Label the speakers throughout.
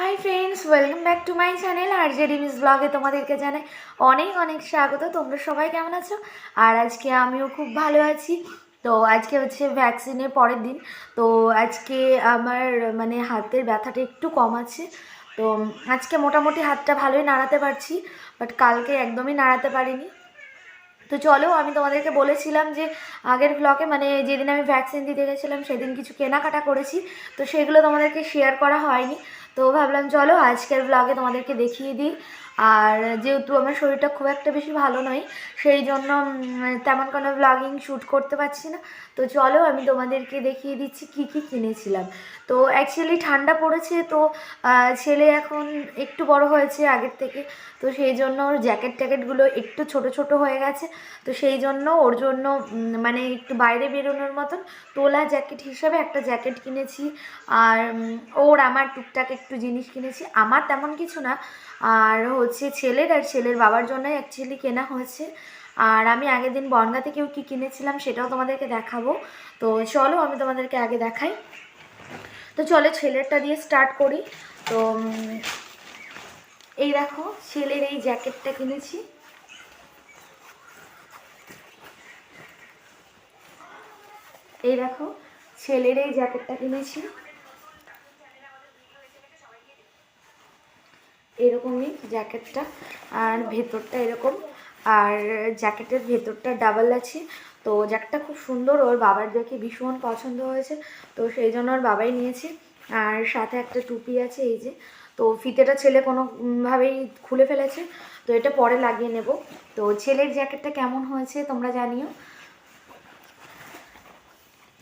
Speaker 1: Hi friends welcome back to my channel R J ডিমিস ব্লগে তোমাদেরকে জানাই অনেক অনেক স্বাগত। তোমরা সবাই কেমন আছো? আর আজকে আমিও খুব ভালো আছি। তো আজকে হচ্ছে ভ্যাকসিনের পরের দিন। তো আজকে আমার মানে হাতের ব্যথাটা একটু কম আছে। তো আজকে মোটামুটি হাতটা ভালোই নাড়াতে পারছি বাট কালকে একদমই নাড়াতে পারিনি। তো চলো, আমি তোমাদেরকে বলেছিলাম যে আগের ব্লগে মানে যেদিন আমি ভ্যাকসিন দিতে গেছিলাম, সেদিন কিছু কেনাকাটা করেছি। তো সেগুলো তোমাদেরকে শেয়ার করা হয়নি। তো ভাবলাম চলো আজকের ব্লগে তোমাদেরকে দেখিয়ে দিই। আর যেহেতু আমার শরীরটা খুব একটা বেশি ভালো নয়, সেই জন্য তেমন কোনো ব্লগিং শ্যুট করতে পারছি না। তো চলো আমি তোমাদেরকে দেখিয়ে দিচ্ছি কি কি কিনেছিলাম। তো অ্যাকচুয়ালি ঠান্ডা পড়েছে তো ছেলে এখন একটু বড় হয়েছে আগের থেকে। তো সেই জন্য ওর জ্যাকেট ট্যাকেটগুলো একটু ছোট ছোট হয়ে গেছে। তো সেই জন্য ওর জন্য মানে একটু বাইরে বেরোনোর মতন তোলা জ্যাকেট হিসাবে একটা জ্যাকেট কিনেছি। আর ওর আমার টুকটাক একটু জিনিস কিনেছি। আমার তেমন কিছু না আর হচ্ছে ছেলের আর ছেলের বাবার জন্যই অ্যাকচুয়ালি কেনা হয়েছে। আর আমি আগের দিন বনগা থেকেও কী কিনেছিলাম সেটাও তোমাদেরকে দেখাবো। তো চলো আমি তোমাদেরকে আগে দেখাই। তো চলো ছেলেরটা দিয়ে স্টার্ট করি। তো এই দেখো, ছেলের এই জ্যাকেটটা কিনেছি। এই দেখো, ছেলের এই জ্যাকেটটা কিনেছি। এরকমই জ্যাকেটটা আর ভেতরটা এরকম। আর জ্যাকেটের ভেতরটা ডাবল আছে। তো জ্যাকেটটা খুব সুন্দর ওর বাবার দেখে ভীষণ পছন্দ হয়েছে। তো সেই জন্য ওর বাবাই নিয়েছে। আর সাথে একটা টুপি আছে এই যে। তো ফিতেটা ছেলে কোনো উম, ভাবেই খুলে ফেলেছে। তো এটা পরে লাগিয়ে নেব। তো ছেলের জ্যাকেটটা কেমন হয়েছে তোমরা জানিও।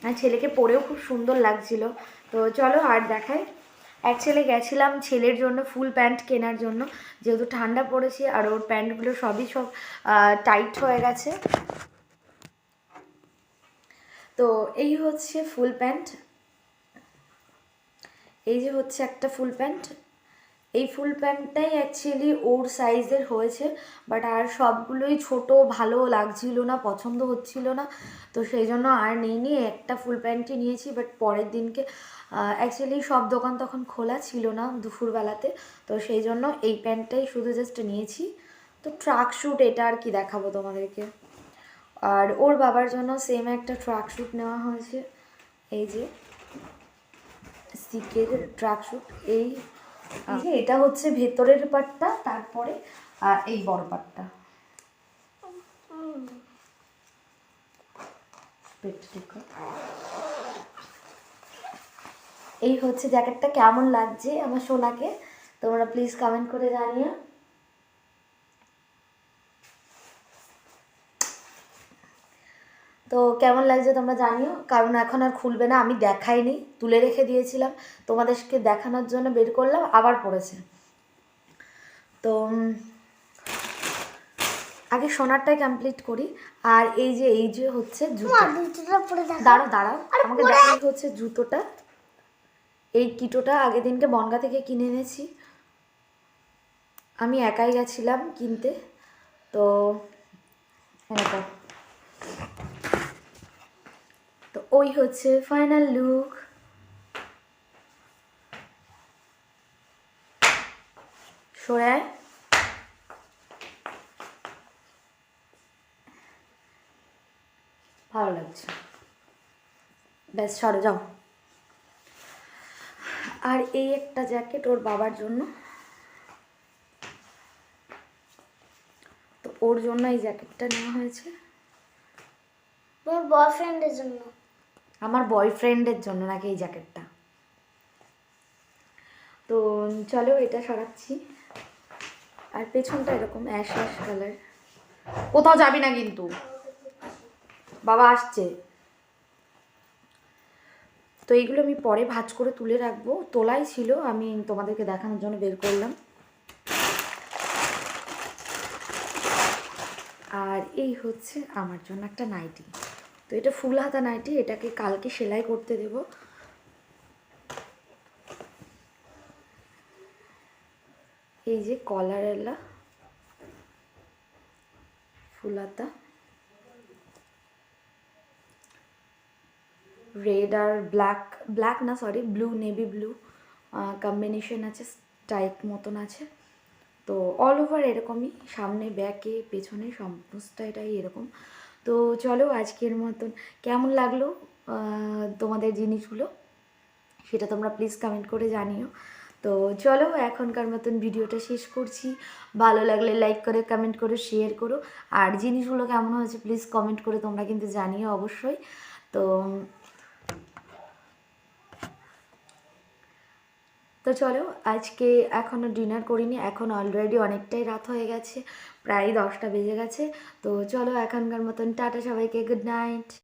Speaker 1: আর ছেলেকে পরেও খুব সুন্দর লাগছিল। তো চলো আর দেখাই। অ্যাকচুয়ালি গেছিলাম ছেলের জন্য ফুল প্যান্ট কেনার জন্য। যেহেতু ঠান্ডা পড়েছে আর ওর প্যান্টগুলো সবই সব টাইট হয়ে গেছে। তো এই হচ্ছে ফুল প্যান্ট এই যে হচ্ছে একটা ফুল প্যান্ট এই ফুল প্যান্টটাই অ্যাকচুয়ালি ওর সাইজের হয়েছে বাট আর সবগুলোই ছোট, ভালো লাগছিল না, পছন্দ হচ্ছিল না। তো সেই জন্য আর নিইনি, একটা ফুল প্যান্টই নিয়েছি বাট পরের দিনকে অ্যাকচুয়ালি সব দোকান তখন খোলা ছিল না দুপুরবেলাতে, তো সেই জন্য এই প্যান্টটাই শুধু জাস্ট নিয়েছি। তো ট্রাক শ্যুট এটা আর কি দেখাবো তোমাদেরকে। আর ওর বাবার জন্য সেম একটা ট্রাক শ্যুট নেওয়া হয়েছে। এই যে সিকের ট্রাক শ্যুট এই এই যে এটা হচ্ছে ভেতরের পাটটা, তারপরে এই বড় পাটটা। এই হচ্ছে জ্যাকেটটা কেমন লাগছে আমার সোনাকে তোমরা প্লিজ কমেন্ট করে জানিও তো কেমন লাগছে তোমরা জানিও? কারণ এখন আর খুলবে না আমি দেখাইনি তুলে রেখে দিয়েছিলাম। তোমাদেরকে দেখানোর জন্য বের করলাম আবার পড়েছে। তো আগে সোনারটাই কমপ্লিট করি আর এই যে এই যে হচ্ছে দাঁড়াও দাঁড়াও আমাকে দেখাই হচ্ছে জুতোটা। এই কিটোটা আগের দিনকে বনগা থেকে কিনে এনেছি। আমি একাই গেছিলাম কিনতে তো এরকম তো ওই হচ্ছে ফাইনাল লুক সরায় ভালো লাগছে। ব্যাস সরে যাও। আর এই একটা জ্যাকেট ওর বাবার জন্য। তো ওর জন্য এই জ্যাকেটটা নেওয়া হয়েছে।
Speaker 2: তোমার বয়ফ্রেন্ডের জন্য।
Speaker 1: আমার বয়ফ্রেন্ডের জন্য নাকি এই জ্যাকেটটা তো চলো এটা সরাচ্ছি। আর পেছনটা এরকম অ্যাশ অ্যাশ কালার কোথাও যাবি না কিন্তু। বাবা আসছে। তো এইগুলো আমি পরে ভাঁজ করে তুলে রাখব। তোলাই ছিল, আমি তোমাদেরকে দেখানোর জন্য বের করলাম। আর এই হচ্ছে আমার জন্য একটা নাইটি তো এটা ফুল হাতা নাইটি, এটাকে কালকে সেলাই করতে দেব। এই যে কলারেলা ফুল হাতা। রেড আর ব্ল্যাক ব্ল্যাক না sorry blue navy blue combination আছে টাইপ মতন আছে। তো অল ওভার এরকমই, সামনে ব্যাকে পেছনে সমস্তটাই এরকম। তো চলো আজকের মতন। কেমন লাগল তোমাদের জিনিসগুলো? সেটা তোমরা প্লিজ কমেন্ট করে জানিও। তো চলো এখনকার মতন ভিডিওটা শেষ করছি। ভালো লাগলে লাইক করে কমেন্ট করে শেয়ার করো। আর জিনিসগুলো কেমন হয়েছে প্লিজ কমেন্ট করে তোমরা কিন্তু জানিও অবশ্যই। তো তো চলো, আজকে এখনও ডিনার করিনি, এখন অলরেডি অনেকটাই রাত হয়ে গেছে, প্রায় দশটা বেজে গেছে, তো চলো এখনকার মতন টাটা সবাইকে গুড নাইট